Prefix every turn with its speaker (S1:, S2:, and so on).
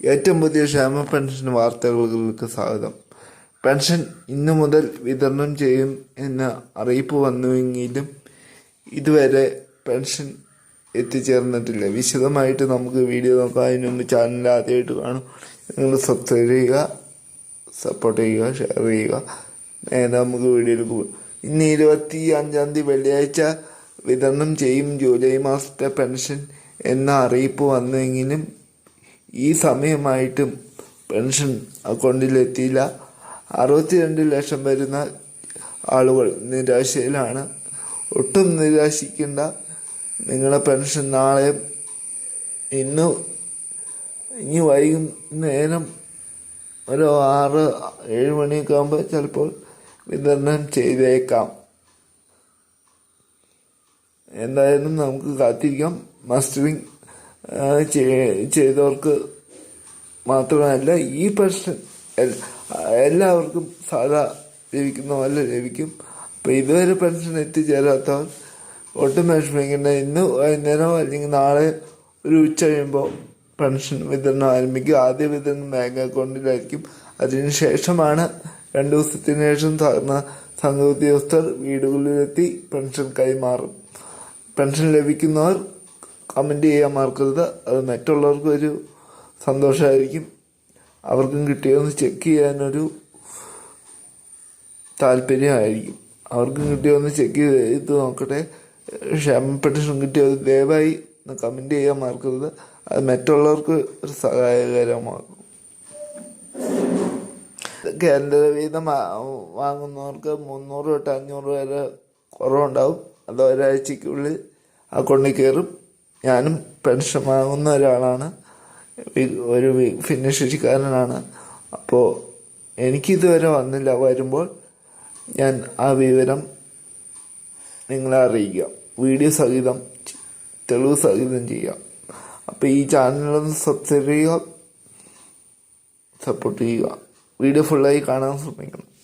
S1: ഏറ്റവും പുതിയ ക്ഷേമ പെൻഷൻ വാർത്തകൾക്ക് സ്വാഗതം. പെൻഷൻ ഇന്നു മുതൽ വിതരണം ചെയ്യും എന്ന അറിയിപ്പ് വന്നുവെങ്കിലും ഇതുവരെ പെൻഷൻ എത്തിച്ചേർന്നിട്ടില്ല. വിശദമായിട്ട് നമുക്ക് വീഡിയോ നോക്കാം. അതിന് മുമ്പ് ചാനൽ ആദ്യമായിട്ട് കാണും. നിങ്ങൾ സബ്സ്ക്രൈബ് ചെയ്യുക സപ്പോർട്ട് ചെയ്യുക ഷെയർ ചെയ്യുക. നേരെ നമുക്ക് വീഡിയോയിൽ പോകും ഇന്ന് ഇരുപത്തി അഞ്ചാം തീയതി വെള്ളിയാഴ്ച വിതരണം ചെയ്യും ജൂലൈ മാസത്തെ പെൻഷൻ എന്ന അറിയിപ്പ് വന്നെങ്കിലും ഈ സമയമായിട്ടും പെൻഷൻ അക്കൗണ്ടിലെത്തിയില്ല. അറുപത്തിരണ്ട് ലക്ഷം വരുന്ന ആളുകൾ നിരാശയിലാണ്. ഒട്ടും നിരാശിക്കേണ്ട. നിങ്ങളുടെ പെൻഷൻ നാളെ ഇന്ന് ഇനി വൈകുന്നേരം ഒരു ആറ് ഏഴ് മണിയൊക്കെ ആകുമ്പോൾ ചിലപ്പോൾ വിതരണം ചെയ്തേക്കാം. എന്തായാലും നമുക്ക് കാത്തിരിക്കാം. മസ്റ്ററിങ് ചെയ്തവർക്ക് മാത്രമല്ല ഈ പെൻഷൻ എല്ലാവർക്കും സാധാ ലഭിക്കുന്ന പോലെ ലഭിക്കും. അപ്പം ഇതുവരെ പെൻഷൻ എത്തിച്ചേരാത്തവർ ഒട്ടും വിഷമിക്കേണ്ട ഇന്ന് വൈകുന്നേരം അല്ലെങ്കിൽ നാളെ ഒരു ഉച്ച കഴിയുമ്പോൾ പെൻഷൻ വിതരണം ആരംഭിക്കും. ആദ്യ വിതരണം ബാങ്ക് അക്കൗണ്ടിലായിരിക്കും. അതിനുശേഷമാണ് രണ്ട് ദിവസത്തിന് ശേഷം സംഘ ഉദ്യോഗസ്ഥർ വീടുകളിലെത്തി പെൻഷൻ കൈമാറും. പെൻഷൻ ലഭിക്കുന്നവർ കമന്റ് ചെയ്യാൻ മറക്കരുത്. അത് മറ്റുള്ളവർക്കൊരു സന്തോഷമായിരിക്കും അവർക്കും കിട്ടിയോന്ന് ചെക്ക് ചെയ്യാനൊരു താല്പര്യമായിരിക്കും. അവർക്കും കിട്ടിയോന്ന് ചെക്ക് ചെയ്ത് നോക്കട്ടെ. ക്ഷമ പെൻഷൻ കിട്ടിയത് ദയവായി കമന്റ് ചെയ്യാൻ മറക്കരുത്. അത് മറ്റുള്ളവർക്ക് ഒരു സഹായകരമാകും. കേന്ദ്ര വീതം വാങ്ങുന്നവർക്ക് മുന്നൂറ് തൊട്ട് അഞ്ഞൂറ് വരെ കുറവുണ്ടാവും. അത് ഒരാഴ്ചക്കുള്ളിൽ അക്കൗണ്ടിൽ കയറും. ഞാനും പെൻഷൻ വാങ്ങുന്ന ഒരാളാണ്. ഒരു ഭിന്നശേഷിക്കാരനാണ് അപ്പോൾ എനിക്കിതുവരെ വന്നില്ല. വരുമ്പോൾ ഞാൻ ആ വിവരം നിങ്ങളെ അറിയിക്കാം. വീഡിയോ സഹിതം തെളിവ് സഹിതം ചെയ്യാം. അപ്പോൾ ഈ ചാനലൊന്ന് സബ്സ്ക്രൈബ് ചെയ്യുക സപ്പോർട്ട് ചെയ്യുക. വീഡിയോ ഫുള്ളായി കാണാൻ ശ്രമിക്കണം.